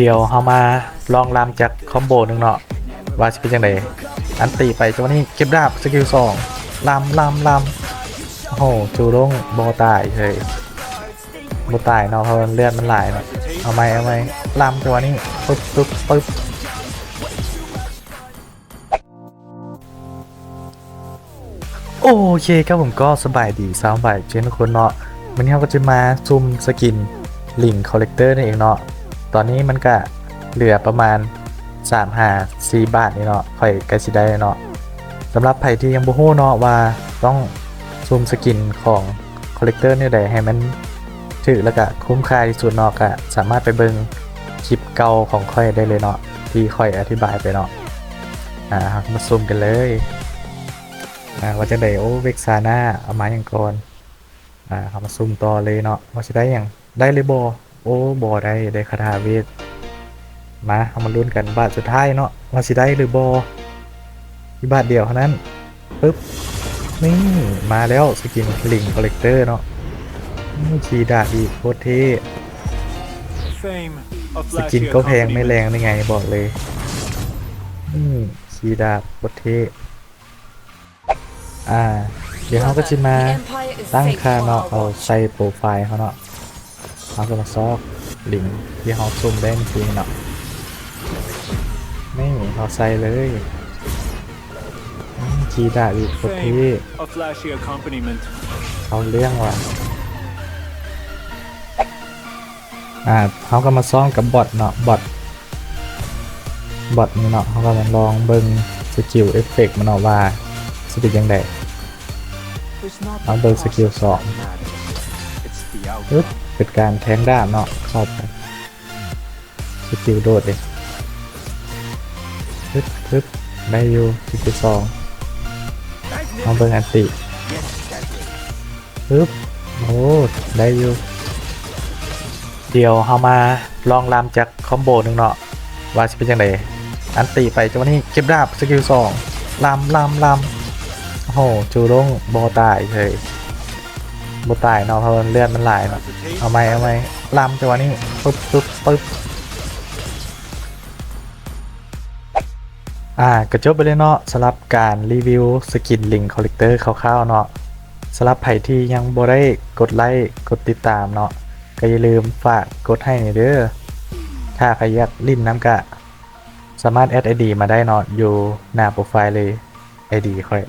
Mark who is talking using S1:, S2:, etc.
S1: เดี๋ยวเฮามาลองลำจากคอมโบหนึ่งเนาะว่าจะเป็นยังไงอันตีไปจังหวะนี้เก็บดาบสกิลสองลำลำลำโอ้โหจูลงโบตายเลยโบตายเนาะเพราะมันเลือดมันไหลเนาะเอาไหมเอาไหมลำจังหวะนี้ปึ๊บปึ๊บปึ๊บโอเคครับผมก็สบายดีสบายเช่นทุกคนเนาะวันนี้เราก็จะมาซุ่มสกินลิงคอลเลกเตอร์นั่นเองเนาะ ตอนนี้มันก็เหลือประมาณ3หา4บาทนี่เนาะค่อยกล้สิได้เนาะสำหรับใครที่ยังบ่ฮู้เนาะว่าต้องซูมสกินของคอลเลกเตอร์นี่ใดให้มันถือแล้วก็คุ้มค่าที่สุดเนาะก็สามารถไปเบิ่งคลิปเก่าของค่อยได้เลยเนาะที่ค่อยอธิบายไปเนาะอ่ามาซูมกันเลยอ่าว่าจะได้โอเวกซาน่าเอามาอย่างก่อนอ่าเรามาซูมต่อเลยเนาะว่าจะได้อย่างได้เลยบ อโอ้บอได้ได้คาถาเวทมาเอามาลุ้นกันบาทสุดท้ายเนาะว่าสิได้หรือบอมีบาทเดียวเท่านั้นปึ๊บนี่มาแล้วสกินลิงคอลเลกเตอร์เนาะนี่ชีดาดีโคตรเท่สกินก็แพงไม่แรงได้ไงบอกเลยนี่ชีดาโคตรเท่อ่า เดี๋ยวเขาก็จะมาตั้งค่าเนาะเอาใส่โปรไฟล์เขาเนาะ เขาก็มาซอกลิงก์ที่เขาซุ่มได้จริงๆเนาะไม่เขาใส่เลยอืมจีดาอีกคนที่
S2: Fame of flashy accompaniment.
S1: เขาเรื่องว่ะอ่าเขาก็มาซ่อมกับบอทเนาะบอทบอทนี่เนาะเขาก็มาลองเบิ่งสกิลเอฟเฟกต์มันเนาะว่าสติยังไง
S2: It's not
S1: เอาเบิ่งสกิลสอง ปึ๊บเป็นการแทงดาบเนาะเข้าไปสกิลโดดเลยปึ๊บปึ๊บได้อยู่สกิลสองเอาเบิ่งอันติปึ๊บโอ้ได้อยู่เดี๋ยวเฮามาลองลำจากคอมโบหนึ่งเนาะว่าจะเป็นยังไงอันติไปจังหวะนี้เก็บดาบสกิลสองลำลำลำโอ้โหจูลงบอตายเลย บตายเนาะเพราะมันเลือดมันไหลายเนาะเอาไหมเอาไหมลำจังหวะนี้ปึ๊บปึ๊บปึ๊บอ่ากระจบไปเลยเนาะสำหรับการรีวิวสกินลิงคอลเลกเตอร์คร่าวๆเนาะสำหรับใครที่ยังบ่ได้กดไลค์กดติดตามเนาะก็อย่าลืมฝากกดให้หน่อยเด้อถ้าใครอยากลิ้นน้ำกะ สามารถแอดไอดีมาได้เนาะอยู่หน้าโปรไฟล์เลยไอดีค่อย